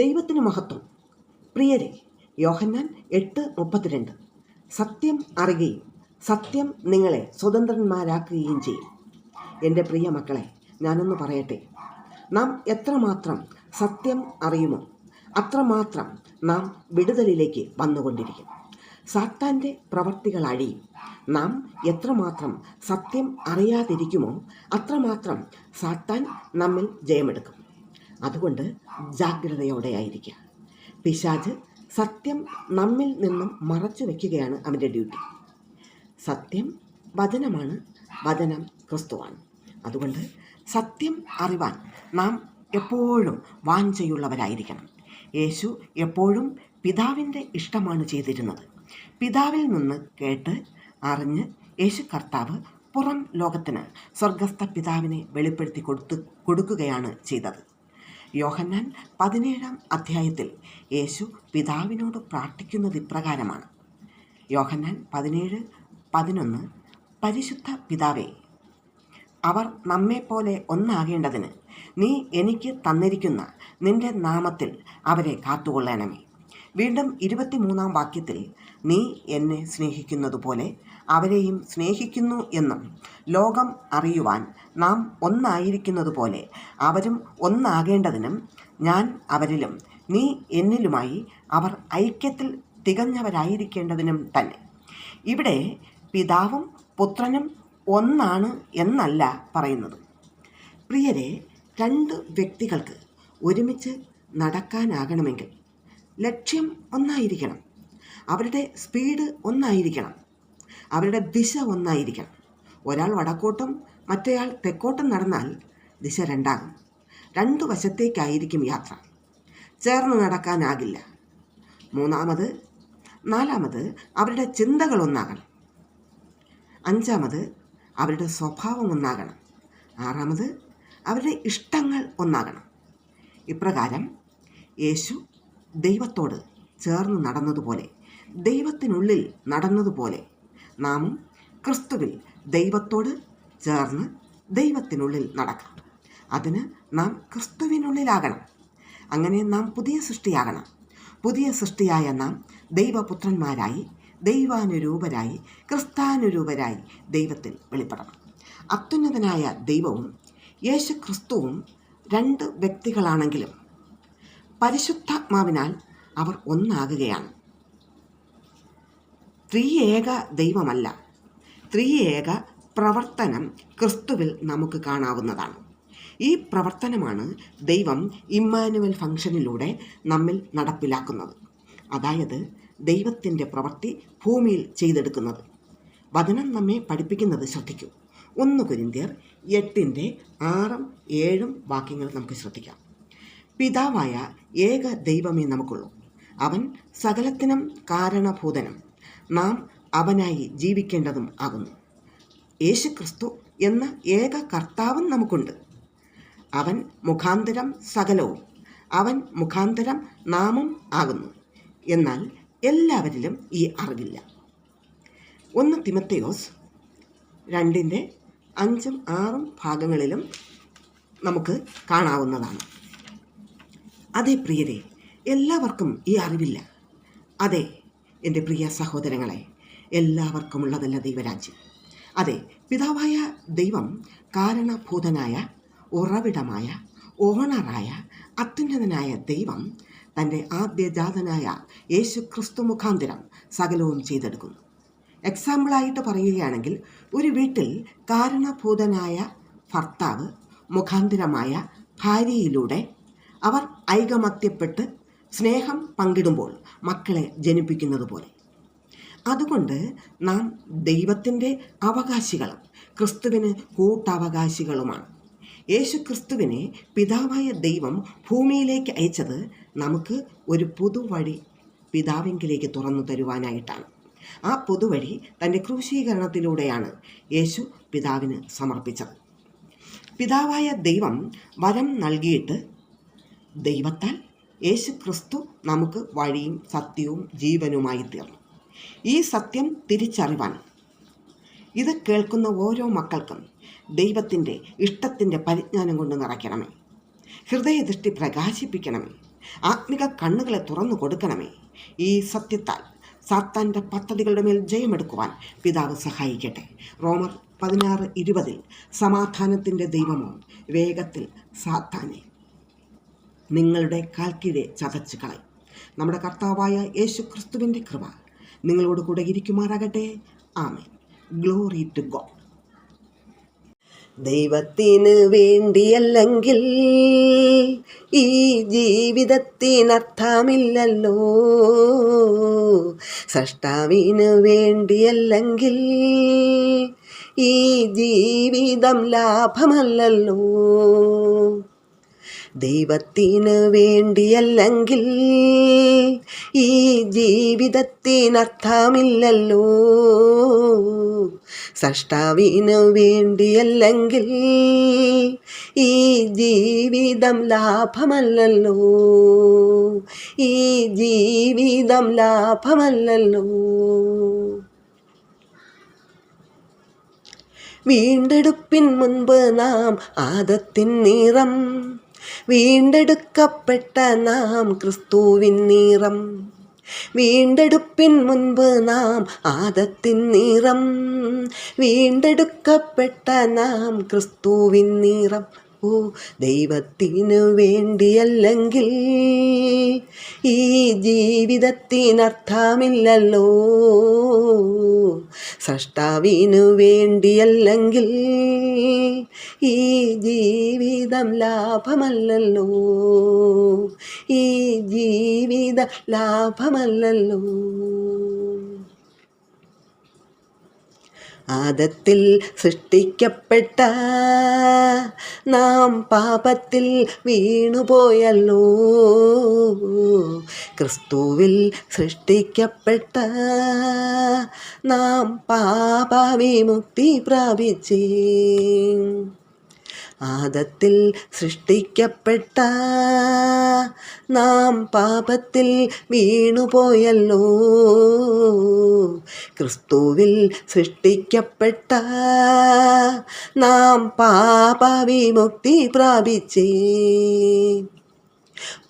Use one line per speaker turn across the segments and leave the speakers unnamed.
ദൈവത്തിന് മഹത്വം പ്രിയരെ യോഹന്നാൻ എട്ട് മുപ്പത്തിരണ്ട് സത്യം അറിയുകയും സത്യം നിങ്ങളെ സ്വതന്ത്രന്മാരാക്കുകയും ചെയ്യും എൻ്റെ പ്രിയ മക്കളെ ഞാനൊന്ന് പറയട്ടെ നാം എത്രമാത്രം സത്യം അറിയുമോ അത്രമാത്രം നാം വിടുതലിലേക്ക് വന്നുകൊണ്ടിരിക്കും സാത്താൻ്റെ പ്രവർത്തികൾ അഴിയും നാം എത്രമാത്രം സത്യം അറിയാതിരിക്കുമോ അത്രമാത്രം സാത്താൻ നമ്മിൽ ജയമെടുക്കും അതുകൊണ്ട് ജാഗ്രതയോടെ ആയിരിക്കുക പിശാജ് സത്യം നമ്മിൽ നിന്നും മറച്ചു വയ്ക്കുകയാണ് അവൻ്റെ ഡ്യൂട്ടി സത്യം വചനമാണ് വചനം ക്രിസ്തുവാണ് അതുകൊണ്ട് സത്യം അറിവാൻ നാം എപ്പോഴും വാഞ്ചയുള്ളവരായിരിക്കണം യേശു എപ്പോഴും പിതാവിൻ്റെ ഇഷ്ടമാണ് ചെയ്തിരുന്നത് പിതാവിൽ നിന്ന് കേട്ട് അറിഞ്ഞ് യേശു കർത്താവ് പുറം ലോകത്തിന് സ്വർഗസ്ഥ പിതാവിനെ വെളിപ്പെടുത്തി കൊടുത്തു കൊടുക്കുകയാണ് ചെയ്തത് യോഹന്നാൻ പതിനേഴാം അധ്യായത്തിൽ യേശു പിതാവിനോട് പ്രാർത്ഥിക്കുന്നത് ഇപ്രകാരമാണ് യോഹന്നാൻ പതിനേഴ് പതിനൊന്ന് പരിശുദ്ധ പിതാവേ അവർ നമ്മെപ്പോലെ ഒന്നാകേണ്ടതിന് നീ എനിക്ക് തന്നിരിക്കുന്ന നിന്റെ നാമത്തിൽ അവരെ കാത്തുകൊള്ളണമേ വീണ്ടും ഇരുപത്തിമൂന്നാം വാക്യത്തിൽ നീ എന്നെ സ്നേഹിക്കുന്നതുപോലെ അവരെയും സ്നേഹിക്കുന്നു എന്നും ലോകം അറിയുവാൻ നാം ഒന്നായിരിക്കുന്നതുപോലെ അവരും ഒന്നാകേണ്ടതിനും ഞാൻ അവരിലും നീ എന്നിലുമായി അവർ ഐക്യത്തിൽ തികഞ്ഞവരായിരിക്കേണ്ടതിനും തന്നെ ഇവിടെ പിതാവും പുത്രനും ഒന്നാണ് എന്നല്ല പറയുന്നത് പ്രിയരെ രണ്ട് വ്യക്തികൾക്ക് ഒരുമിച്ച് നടക്കാനാകണമെങ്കിൽ ലക്ഷ്യം ഒന്നായിരിക്കണം അവരുടെ സ്പീഡ് ഒന്നായിരിക്കണം അവരുടെ ദിശ ഒന്നായിരിക്കണം ഒരാൾ വടക്കോട്ടും മറ്റേയാൾ തെക്കോട്ടും നടന്നാൽ ദിശ രണ്ടാകും രണ്ടു വശത്തേക്കായിരിക്കും യാത്ര ചേർന്ന് നടക്കാനാകില്ല മൂന്നാമത് നാലാമത് അവരുടെ ചിന്തകൾ ഒന്നാകണം അഞ്ചാമത് അവരുടെ സ്വഭാവം ഒന്നാകണം ആറാമത് അവരുടെ ഇഷ്ടങ്ങൾ ഒന്നാകണം ഇപ്രകാരം യേശു ദൈവത്തോട് ചേർന്ന് നടന്നതുപോലെ ദൈവത്തിനുള്ളിൽ നടന്നതുപോലെ നാം ക്രിസ്തുവിൽ ദൈവത്തോട് ചേർന്ന് ദൈവത്തിനുള്ളിൽ നടക്കണം അതിന് നാം ക്രിസ്തുവിനുള്ളിലാകണം അങ്ങനെ നാം പുതിയ സൃഷ്ടിയാകണം പുതിയ സൃഷ്ടിയായ നാം ദൈവപുത്രന്മാരായി ദൈവാനുരൂപരായി ക്രിസ്താനുരൂപരായി ദൈവത്തിൽ വെളിപ്പെടണം അത്യുന്നതനായ ദൈവവും യേശു ക്രിസ്തുവും രണ്ട് വ്യക്തികളാണെങ്കിലും പരിശുദ്ധാത്മാവിനാൽ അവർ ഒന്നാകുകയാണ് ത്രിയേക ദൈവമല്ല ത്രിയേക പ്രവർത്തനം ക്രിസ്തുവിൽ നമുക്ക് കാണാവുന്നതാണ് ഈ പ്രവർത്തനമാണ് ദൈവം ഇമ്മാനുവൽ ഫംഗ്ഷനിലൂടെ നമ്മിൽ നടപ്പിലാക്കുന്നത് അതായത് ദൈവത്തിൻ്റെ പ്രവൃത്തി ഭൂമിയിൽ ചെയ്തെടുക്കുന്നത് വചനം നമ്മെ പഠിപ്പിക്കുന്നത് ശ്രദ്ധിക്കൂ ഒന്ന് കുരിന്തിയർ എട്ടിൻ്റെ ആറും ഏഴും വാക്യങ്ങൾ നമുക്ക് ശ്രദ്ധിക്കാം പിതാവായ ഏക ദൈവമേ നമുക്കുള്ളൂ അവൻ സകലത്തിനും കാരണഭൂതനും നാം അവനായി ജീവിക്കേണ്ടതും ആകുന്നു യേശുക്രിസ്തു എന്ന ഏക കർത്താവും നമുക്കുണ്ട് അവൻ മുഖാന്തരം സകലവും അവൻ മുഖാന്തരം നാമും ആകുന്നു എന്നാൽ എല്ലാവരിലും ഈ അറിവില്ല ഒന്ന് തിമത്തയോസ് രണ്ടിൻ്റെ അഞ്ചും ആറും ഭാഗങ്ങളിലും നമുക്ക് കാണാവുന്നതാണ് അതെ പ്രിയരെ എല്ലാവർക്കും ഈ അറിവില്ല അതെ എൻ്റെ പ്രിയ സഹോദരങ്ങളെ എല്ലാവർക്കുമുള്ളതല്ല ദൈവരാജ്യം അതെ പിതാവായ ദൈവം കാരണഭൂതനായ ഉറവിടമായ ഓണറായ അത്യുന്നതനായ ദൈവം തൻ്റെ ആദ്യജാതനായ യേശു ക്രിസ്തു മുഖാന്തരം സകലവും ചെയ്തെടുക്കുന്നു എക്സാമ്പിളായിട്ട് പറയുകയാണെങ്കിൽ ഒരു വീട്ടിൽ കാരണഭൂതനായ ഭർത്താവ് മുഖാന്തരമായ ഭാര്യയിലൂടെ അവർ ഐകമത്യപ്പെട്ട് സ്നേഹം പങ്കിടുമ്പോൾ മക്കളെ ജനിപ്പിക്കുന്നത് പോലെ അതുകൊണ്ട് നാം ദൈവത്തിൻ്റെ അവകാശികളും ക്രിസ്തുവിന് കൂട്ടവകാശികളുമാണ് യേശു ക്രിസ്തുവിനെ പിതാവായ ദൈവം ഭൂമിയിലേക്ക് അയച്ചത് നമുക്ക് ഒരു പുതുവഴി പിതാവിങ്കിലേക്ക് തുറന്നു തരുവാനായിട്ടാണ് ആ പൊതുവഴി തൻ്റെ ക്രൂശീകരണത്തിലൂടെയാണ് യേശു പിതാവിന് സമർപ്പിച്ചത് പിതാവായ ദൈവം വരം നൽകിയിട്ട് ദൈവത്താൽ യേശു ക്രിസ്തു നമുക്ക് വഴിയും സത്യവും ജീവനുമായി തീർന്നു ഈ സത്യം തിരിച്ചറിവാൻ ഇത് കേൾക്കുന്ന ഓരോ മക്കൾക്കും ദൈവത്തിൻ്റെ ഇഷ്ടത്തിൻ്റെ പരിജ്ഞാനം കൊണ്ട് നിറയ്ക്കണമേ ഹൃദയദൃഷ്ടി പ്രകാശിപ്പിക്കണമേ ആത്മിക കണ്ണുകളെ തുറന്നു കൊടുക്കണമേ ഈ സത്യത്താൽ സാത്താൻ്റെ പദ്ധതികളുടെ മേൽ ജയമെടുക്കുവാൻ പിതാവ് സഹായിക്കട്ടെ റോമർ പതിനാറ് ഇരുപതിൽ സമാധാനത്തിൻ്റെ ദൈവമോ വേഗത്തിൽ സാത്താനെ നിങ്ങളുടെ കാൽക്കീഴെ ചതച്ചു കളയും നമ്മുടെ കർത്താവായ യേശു ക്രിസ്തുവിൻ്റെ കൃപ നിങ്ങളോട് കൂടെ ഇരിക്കുമാറാകട്ടെ ആമേ ഗ്ലോറി ടു ഗോഡ്
ദൈവത്തിന് വേണ്ടിയല്ലെങ്കിൽ ഈ ജീവിതത്തിനർത്ഥമില്ലല്ലോ സൃഷ്ടാവിന് വേണ്ടിയല്ലെങ്കിൽ ഈ ജീവിതം ലാഭമല്ലല്ലോ ദൈവത്തിന് വേണ്ടിയല്ലെങ്കിൽ ഈ ജീവിതത്തിനർത്ഥമില്ലല്ലോ സഷ്ടാവിന് വേണ്ടിയല്ലെങ്കിൽ ഈ ജീവിതം ലാഭമല്ലല്ലോ ഈ ജീവിതം ലാഭമല്ലല്ലോ വീണ്ടെടുപ്പിൻ മുൻപ് നാം ആദത്തിൻ നിറം വീണ്ടെടുക്കപ്പെട്ട നാം ക്രിസ്തുവിൻ നീറം വീണ്ടെടുപ്പിൻ മുൻപ് നാം ആദത്തിൻ നീറം വീണ്ടെടുക്കപ്പെട്ട നാം ക്രിസ്തുവിൻ നീറം ഓ ദൈവത്തിനു വേണ്ടിയല്ലെങ്കിൽ ഈ ജീവിതത്തിനർത്ഥമില്ലല്ലോ സൃഷ്ടാവിനു വേണ്ടിയല്ലെങ്കിൽ ഈ ജീവിതം ലാഭമല്ലല്ലോ ഈ ജീവിത ലാഭമല്ലല്ലോ ആദത്തിൽ സൃഷ്ടിക്കപ്പെട്ട നാം പാപത്തിൽ വീണുപോയല്ലോ ക്രിസ്തുവിൽ സൃഷ്ടിക്കപ്പെട്ട നാം പാപവിമുക്തി പ്രാപിച്ചേ ആദത്തിൽ സൃഷ്ടിക്കപ്പെട്ട നാം പാപത്തിൽ വീണുപോയല്ലോ ക്രിസ്തുവിൽ സൃഷ്ടിക്കപ്പെട്ട നാം പാപവിമുക്തി പ്രാപിച്ചേ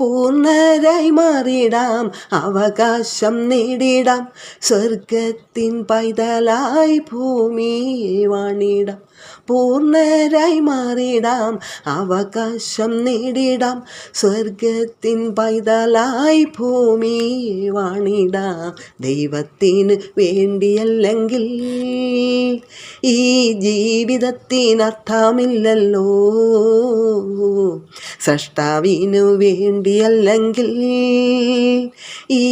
പൂർണ്ണരായി മാറിയിടാം അവകാശം നേടിയിടാം സ്വർഗത്തിൻ പൈതലായി ഭൂമിയെ വാണിടാം പൂർണ്ണരായി മാറിടാം അവകാശം നേടിടാം സ്വർഗത്തിൻ പൈതലായി ഭൂമി വാണിടാം ദൈവത്തിന് വേണ്ടിയല്ലെങ്കിൽ ഈ ജീവിതത്തിനർത്ഥമില്ലല്ലോ സൃഷ്ടാവിനു വേണ്ടിയല്ലെങ്കിൽ ഈ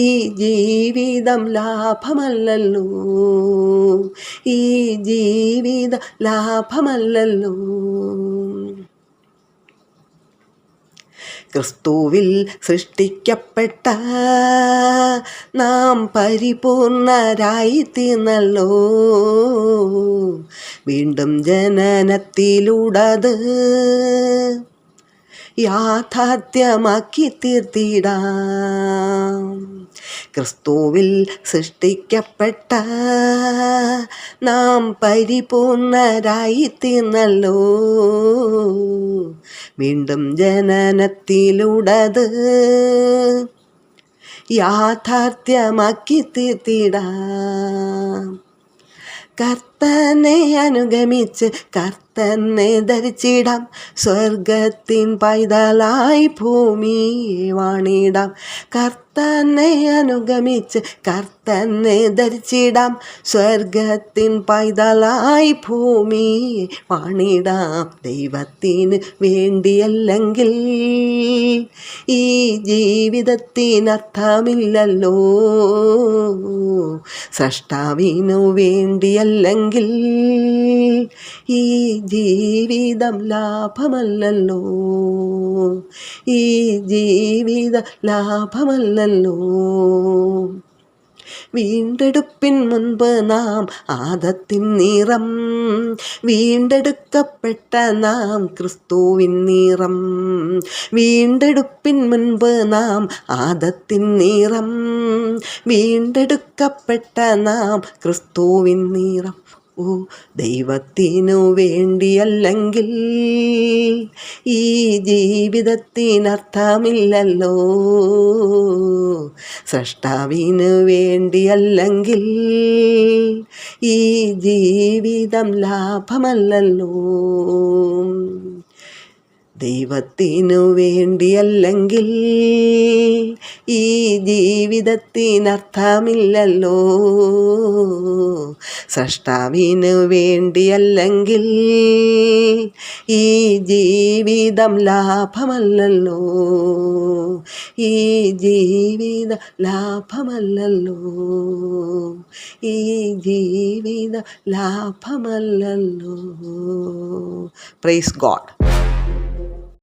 ജീവിതം ലാഭമല്ലല്ലോ ഈ ജീവിത ലാഭം ലോകമല്ലല്ലോ ക്രിസ്തുവിൽ സൃഷ്ടിക്കപ്പെട്ട നാം പരിപൂർണരായി തീർന്നല്ലോ വീണ്ടും ജനനത്തിലൂടത് യാഥാർത്ഥ്യമാക്കി തീർത്തിടാം ക്രിസ്തുവിൽ സൃഷ്ടിക്കപ്പെട്ട നാം പരിപൂർണരായി തീർന്നല്ലോ വീണ്ടും ജനനത്തിലൂടത് യാഥാർത്ഥ്യമാക്കി തീർത്തിടാം കർത്ത കർത്തനെ അനുഗമിച്ച് കർത്തനെ ധരിച്ചിടാം സ്വർഗത്തിൻ പൈതലായി ഭൂമിയെ വാണിടാം കർത്തനെ അനുഗമിച്ച് കർത്തനെ ധരിച്ചിടാം സ്വർഗത്തിൻ പൈതലായി ഭൂമിയെ വാണിടാം ദൈവത്തിന് വേണ്ടിയല്ലെങ്കിൽ ഈ ജീവിതത്തിനർത്ഥമില്ലല്ലോ സൃഷ്ടാവിനു വേണ്ടിയല്ലെങ്കിൽ എങ്കിൽ ഈ ജീവിതം ലാഭമല്ലല്ലോ ഈ ജീവിത ലാഭമല്ലല്ലോ വീണ്ടെടുപ്പിൻ മുൻപ് നാം ആദത്തിൻ നിറം വീണ്ടെടുക്കപ്പെട്ട നാം ക്രിസ്തുവിൻ നിറം വീണ്ടെടുപ്പിൻ മുൻപ് നാം ആദത്തിൻ നിറം വീണ്ടെടുക്കപ്പെട്ട നാം ക്രിസ്തുവിൻ നിറം ദൈവത്തിനു വേണ്ടിയല്ലെങ്കിൽ ഈ ജീവിതത്തിനർത്ഥമില്ലല്ലോ സൃഷ്ടാവിനു വേണ്ടിയല്ലെങ്കിൽ ഈ ജീവിതം ലാഭമല്ലല്ലോ ദൈവത്തിനു വേണ്ടിയല്ലെങ്കിൽ ഈ ജീവിതത്തിനർത്ഥമില്ലല്ലോ സൃഷ്ടാവിനു വേണ്ടിയല്ലെങ്കിൽ ഈ ജീവിതം ലാഭമല്ലല്ലോ ഈ ജീവിത ലാഭമല്ലല്ലോ ഈ ജീവിത ലാഭമല്ലല്ലോ പ്രൈസ് ഗോഡ്